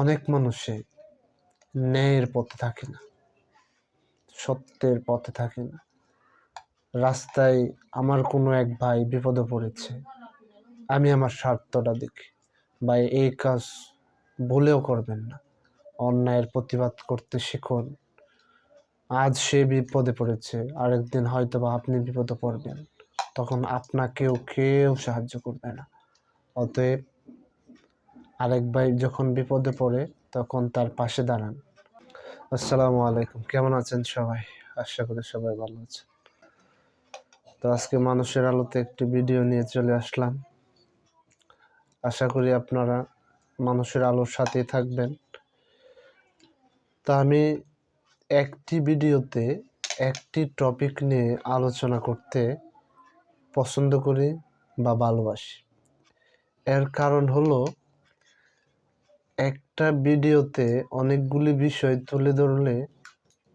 অনেক মানুষে ন্যায়ের পথে থাকে না, সত্যের পথে থাকে না। রাস্তায় আমার কোনো এক ভাই বিপদে পড়েছে, আমি আমার স্বার্থটা দেখি। ভাই, এই কাজ বলেও করবেন না। অন্যায়ের প্রতিবাদ করতে শিখুন। আজ সে বিপদে পড়েছে, আরেকদিন হয়তো বা আপনি বিপদে পড়বেন। তখন আপনাকেও কেউ সাহায্য করবে না। অতএব আরেক ভাই যখন বিপদে পড়ে, তখন তার পাশে দাঁড়ান। আসসালামু আলাইকুম। কেমন আছেন সবাই? আশা করি সবাই ভালো আছেন। তো আজকে মানুষের আলোতে একটি ভিডিও নিয়ে চলে আসলাম। আশা করি আপনারা মানুষের আলোর সাথেই থাকবেন। তা আমি একটি ভিডিওতে একটি টপিক নিয়ে আলোচনা করতে পছন্দ করি বা ভালোবাসি। এর কারণ হলো একটা ভিডিওতে অনেকগুলি বিষয় তুলে ধরলে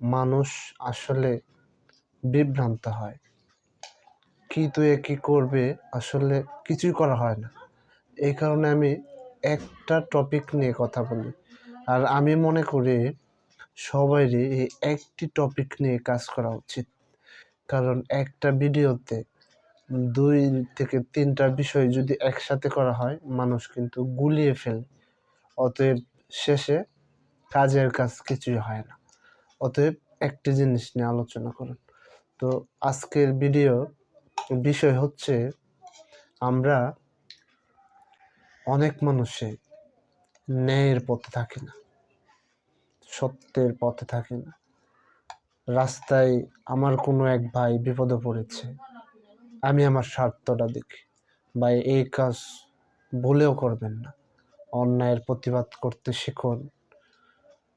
মানুষ আসলে বিভ্রান্ত হয়। কি তুই কী করবে? আসলে কিছুই করা হয় না। এই কারণে আমি একটা টপিক নিয়ে কথা বলি। আর আমি মনে করি সবাইরই এই একটি টপিক নিয়ে কাজ করা উচিত। কারণ একটা ভিডিওতে দুই থেকে তিনটা বিষয় যদি একসাথে করা হয়, মানুষ কিন্তু গুলিয়ে ফেলে। অতএব শেষে কাজের কাজ কিছুই হয় না। অতএব একটি জিনিস নিয়ে আলোচনা করুন। তো আজকের ভিডিও বিষয় হচ্ছে, আমরা অনেক মানুষে ন্যায়ের পথে থাকি না, সত্যের পথে থাকি না। রাস্তায় আমার কোনো এক ভাই বিপদে পড়েছে, আমি আমার স্বার্থটা দেখি। ভাই, এই কাজ বলেও করবেন না। অন্যায়ের প্রতিবাদ করতে শিখুন।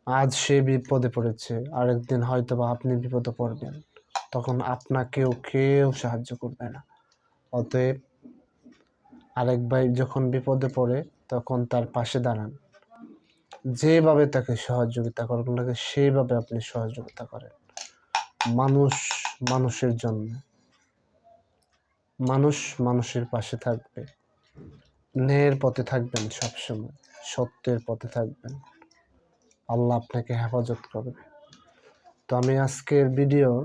আজ সে বিপদে পড়েছে, আরেকদিন হয়তো বা আপনি বিপদে পড়বেন। তখন আপনাকেও কেউ সাহায্য করবে না। অতএব আরেক ভাই যখন বিপদে পড়ে, তখন তার পাশে দাঁড়ান। যেভাবে তাকে সহযোগিতা করেন, তাকে সেইভাবে আপনি সহযোগিতা করেন। মানুষ মানুষের জন্য। মানুষ মানুষের পাশে থাকবে। ন্যায়ের পথে থাকবেন সবসময়, সত্যের পথে থাকবেন। আল্লাহ আপনাকে হেফাজত করবে। তো আমি আজকের ভিডিওর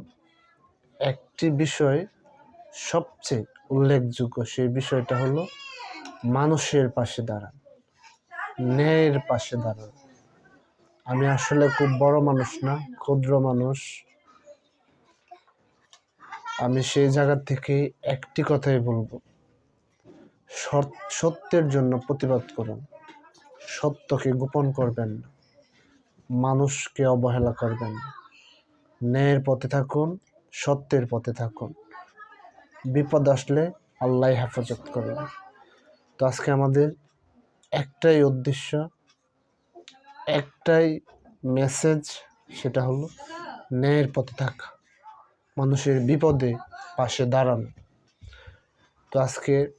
একটি বিষয় সবচেয়ে উল্লেখযোগ্য, সেই বিষয়টা হলো মানুষের পাশে দাঁড়ান, ন্যায়ের পাশে দাঁড়ান। আমি আসলে খুব বড় মানুষ না, ক্ষুদ্র মানুষ। আমি সেই জায়গা থেকে একটি কথাই বলব সত্যের জন্য প্রতিবাদ করুন। সত্যকে গোপন করবেন মানুষকে অবহেলা করবেন ন্যায়ের পথে থাকুন, সত্যের পথে থাকুন। বিপদ আসলে আল্লাহ হেফাজত করবেন তো আজকে আমাদের একটাই উদ্দেশ্য, একটাই মেসেজ সেটা হলো ন্যায়ের পথে থাকা। মানুষের বিপদে পাশে দাঁড়ানো। তো আজকে